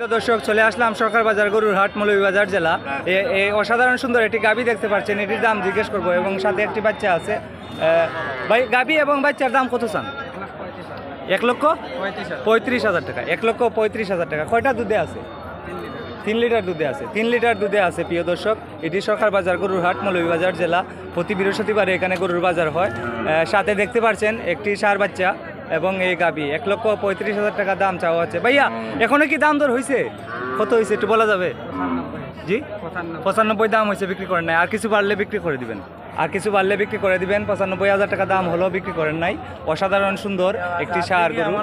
দর্শক, চলে আসলাম সরকার বাজার গরুর হাট, মৌলভীবাজার জেলা। এ- এই অসাধারণ সুন্দর একটি গাবি দেখতে পাচ্ছেন, এটির দাম জিজ্ঞেস করব, এবং সাথে একটি বাচ্চা আছে। ভাই, গাবি এবং বাচ্চার দাম কত চান? এক লক্ষ পঁয়ত্রিশ হাজার টাকা, এক লক্ষ পঁয়ত্রিশ হাজার টাকা। কয়টা দুধে আছে? তিন লিটার দুধে আছে। তিন লিটার দুধে আছে, প্রিয় দর্শক, এটি সরকার বাজার গরুর হাট, মৌলভীবাজার জেলা। প্রতি বৃহস্পতিবারে এখানে গরুর বাজার হয়। সাথে দেখতে পাচ্ছেন একটি সার বাচ্চা। এবং এই গাবি এক লক্ষ পঁয়ত্রিশ হাজার টাকা দাম চাওয়া হচ্ছে। ভাইয়া এখনও কি দাম দর হয়েছে কত হয়েছে একটু বলা যাবে? জি? পঁচানব্বই। দাম হয়েছে বিক্রি করেন নাই। আর কিছু বাড়লে বিক্রি করে দিবেন। আর কিছু বাড়লে বিক্রি করে দিবেন। পঁচানব্বই হাজার টাকা দাম হলেও বিক্রি করেন নাই। অসাধারণ সুন্দর একটি সার গরু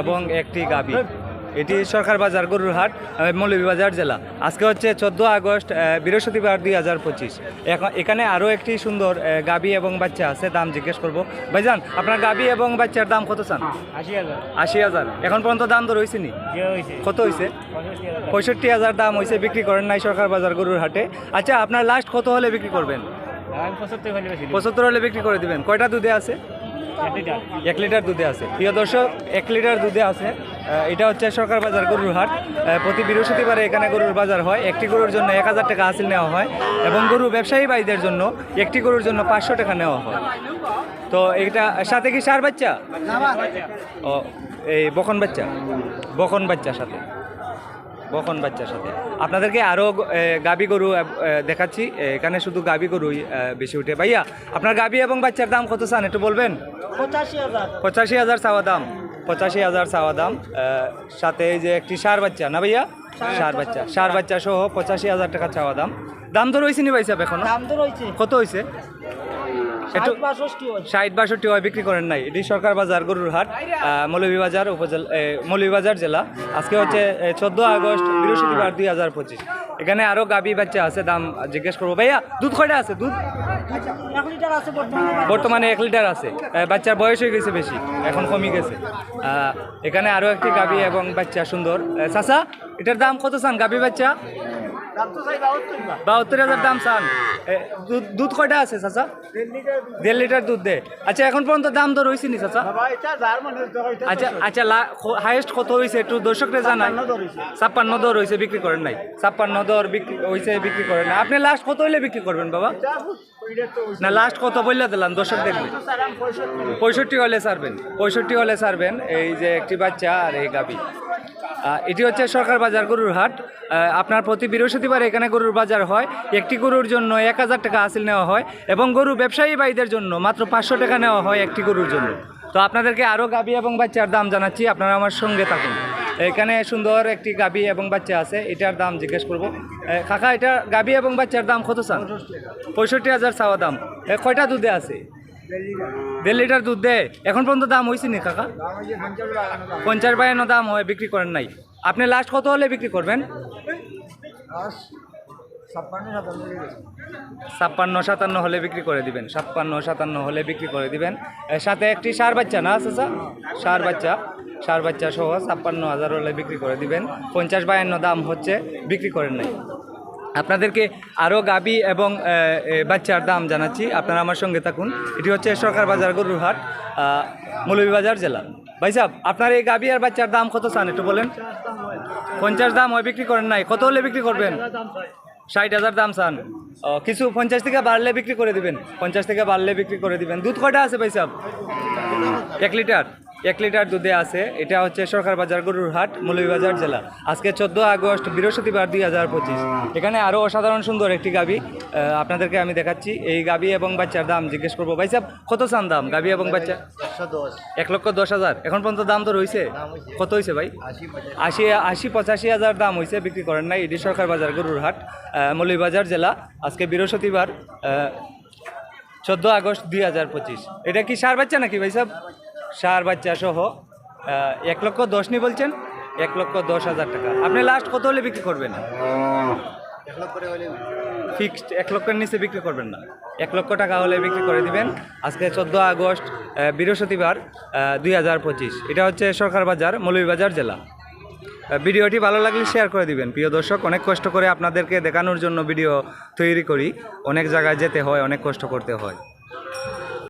এবং একটি গাবি। এটি সরকার বাজার গরুরহাট মৌলভীবাজার জেলা। আজকে হচ্ছে চোদ্দ আগস্ট বৃহস্পতিবার দুই হাজার পঁচিশ। এখন এখানে আরও একটি সুন্দর গাবি এবং বাচ্চা আছে দাম জিজ্ঞেস করব। ভাইজান আপনার গাবি এবং বাচ্চার দাম কত চান? আশি হাজার। আশি হাজার। এখন পর্যন্ত দাম তো হয়েছে নি? কত হয়েছে পঁয়ষট্টি হাজার। দাম হয়েছে বিক্রি করেন নাই সরকার বাজার গরুর হাটে আচ্ছা আপনার লাস্ট কত হলে বিক্রি করবেন? পঁচাত্তর হলে বিক্রি করে দিবেন। কয়টা দুধে আছে? এক লিটার দুধে আছে। প্রিয় দর্শক এক লিটার দুধে আছে এটা হচ্ছে সরকার বাজার গরুর হাট। প্রতি বৃহস্পতিবারে এখানে গরুর বাজার হয়। একটি গরুর জন্য এক হাজার টাকা হাসিল নেওয়া হয় এবং গরু ব্যবসায়ী ভাইদের জন্য একটি গরুর জন্য পাঁচশো টাকা নেওয়া হয়। তো এটা সাথে কি সার বাচ্চা? ও এই বকন বাচ্চা। বকন বাচ্চার সাথে। বকন বাচ্চার সাথে। আপনাদেরকে আরও গাবি গরু দেখাচ্ছি। এখানে শুধু গাবি গরুই বেশি উঠে। ভাইয়া আপনার গাবি এবং বাচ্চার দাম কত চান একটু বলবেন? পঁচাশি হাজার। পঁচাশি হাজার চাওয়া দাম। পঁচাশি হাজার চাওয়া দাম। সাথে এই যে একটি সার বাচ্চা না ভাইয়া? সার বাচ্চা। সার বাচ্চা সহ পঁচাশি হাজার টাকা চাওয়া দাম। দাম তো রয়েছে নি ভাই সাহেব এখন? কত হয়েছে ষাট বাষট্টি হয় বিক্রি করেন নাই। এটি সরকার বাজার গরুর হাট মৌলভীবাজার উপজেলা মৌলভীবাজার জেলা। আজকে হচ্ছে চোদ্দ আগস্ট বৃহস্পতিবার দুই হাজার পঁচিশ। এখানে আরও গাবি বাচ্চা আছে দাম জিজ্ঞেস করব। ভাইয়া দুধ কয়টা আছে? দুধ? বর্তমানে এক লিটার আছে। বাচ্চার বয়স হয়ে গেছে বেশি, এখন কমে গেছে। এখানে আরও একটি গাবি এবং বাচ্চা সুন্দর। চাচা, এটার দাম কত চান গাবি বাচ্চা? বাহাত্তর হাজার দাম চান। দুধ কয়টা আছে চাচা? দেড় লিটার দুধ। দে। আচ্ছা এখন পর্যন্ত দাম তো হয়েছে নি চাচা? আচ্ছা আচ্ছা হাইয়েস্ট কত হয়েছে একটু দর্শকরা জানাই ছাপ্পান্ন দর হয়েছে বিক্রি করেন নাই। ছাপ্পান্ন দর বিক্রি হয়েছে বিক্রি করেন না আপনি লাস্ট কত হইলে বিক্রি করবেন বাবা? না লাস্ট কত বললে দিলাম দর্শক দেখবেন পঁয়ষট্টি। হলে ছাড়বেন পঁয়ষট্টি হলে ছাড়বেন। এই যে একটি বাচ্চা আর এই গাবি আহ, এটি হচ্ছে সরকার বাজার গরুর হাট। আপনার প্রতি বৃহস্পতিবার এখানে গরুর বাজার হয়। একটি গরুর জন্য এক হাজার টাকা হাসিল নেওয়া হয় এবং গরু ব্যবসায়ী ভাইদের জন্য মাত্র পাঁচশো টাকা নেওয়া হয় একটি গরুর জন্য। তো আপনাদেরকে আরও গাবি এবং বাচ্চার দাম জানাচ্ছি। আপনারা আমার সঙ্গে থাকুন। এখানে সুন্দর একটি গাবি এবং বাচ্চা আছে। এটার দাম জিজ্ঞেস করব। কাকা এটা গাবি এবং বাচ্চার দাম কত চান? পঁয়ষট্টি হাজার চাওয়া দাম। কয়টা দুধে আছে? দেড় লিটার দুধ দেয় এখন পর্যন্ত দাম হয়েছে নি কাকা? পঞ্চাশ বায়ান্ন দাম হয়, বিক্রি করেন নাই। আপনি লাস্ট কত হলে বিক্রি করবেন? ছাপ্পান্ন, সাতান্ন হলে বিক্রি করে দিবেন। ছাপ্পান্ন, সাতান্ন হলে বিক্রি করে দিবেন। সাথে একটি সার বাচ্চা না চাচা সার বাচ্চা। সার বাচ্চা সহ ছাপ্পান্ন হাজার হলে বিক্রি করে দিবেন। পঞ্চাশ বায়ান্ন দাম হচ্ছে, বিক্রি করেন নাই। আপনাদেরকে আরও গাবি এবং বাচ্চার দাম জানাচ্ছি। আপনারা আমার সঙ্গে থাকুন। এটি হচ্ছে সরকার বাজার গরুরহাট মৌলভীবাজার জেলা। ভাই সাহেব, আপনার এই গাবি আর বাচ্চার দাম কত চান একটু বলেন? পঞ্চাশ দাম হয়, বিক্রি করেন নাই। কত হলে বিক্রি করবেন? ষাট হাজার দাম চান। কিছু পঞ্চাশ থেকে বাড়লে বিক্রি করে দিবেন। পঞ্চাশ থেকে বাড়লে বিক্রি করে দিবেন। দুধ কটা আছে ভাই সাহেব? এক লিটার? এক লিটার দুধে আছে। এটা হচ্ছে সরকার বাজার গরুর হাট মৌলভীবাজার জেলা। আজকে চোদ্দ আগস্ট বৃহস্পতিবার দুই হাজার পঁচিশ। এখানে আরও অসাধারণ সুন্দর একটি গাবি আপনাদেরকে আমি দেখাচ্ছি। এই গাবি এবং বাচ্চার দাম জিজ্ঞেস করব। ভাই সাহেব কত চান দাম গাবি এবং বাচ্চা? এক লক্ষ দশ হাজার। এখন পর্যন্ত দাম তো রয়েছে কত হয়েছে ভাই? আশি আশি পঁচাশি হাজার দাম হয়েছে বিক্রি করেন নাই। ইডি সরকার বাজার গরুর হাট আহ, মৌলভীবাজার জেলা। আজকে বৃহস্পতিবার চোদ্দ আগস্ট দুই হাজার পঁচিশ। এটা কি সার বাচ্চা নাকি ভাই সাহেব? সার বাচ্চা সহ এক লক্ষ দশ নি বলছেন, এক লক্ষ দশ হাজার টাকা। আপনি লাস্ট কত হলে বিক্রি করবেন? ফিক্সড এক লক্ষের নিচে বিক্রি করবেন না। এক লক্ষ টাকা হলে বিক্রি করে দিবেন। আজকে চোদ্দ আগস্ট বৃহস্পতিবার দুই হাজার পঁচিশ। এটা হচ্ছে সরকার বাজার মৌলভীবাজার জেলা। ভিডিওটি ভালো লাগলে শেয়ার করে দিবেন। প্রিয় দর্শক, অনেক কষ্ট করে আপনাদেরকে দেখানোর জন্য ভিডিও তৈরি করি। অনেক জায়গায় যেতে হয়, অনেক কষ্ট করতে হয়।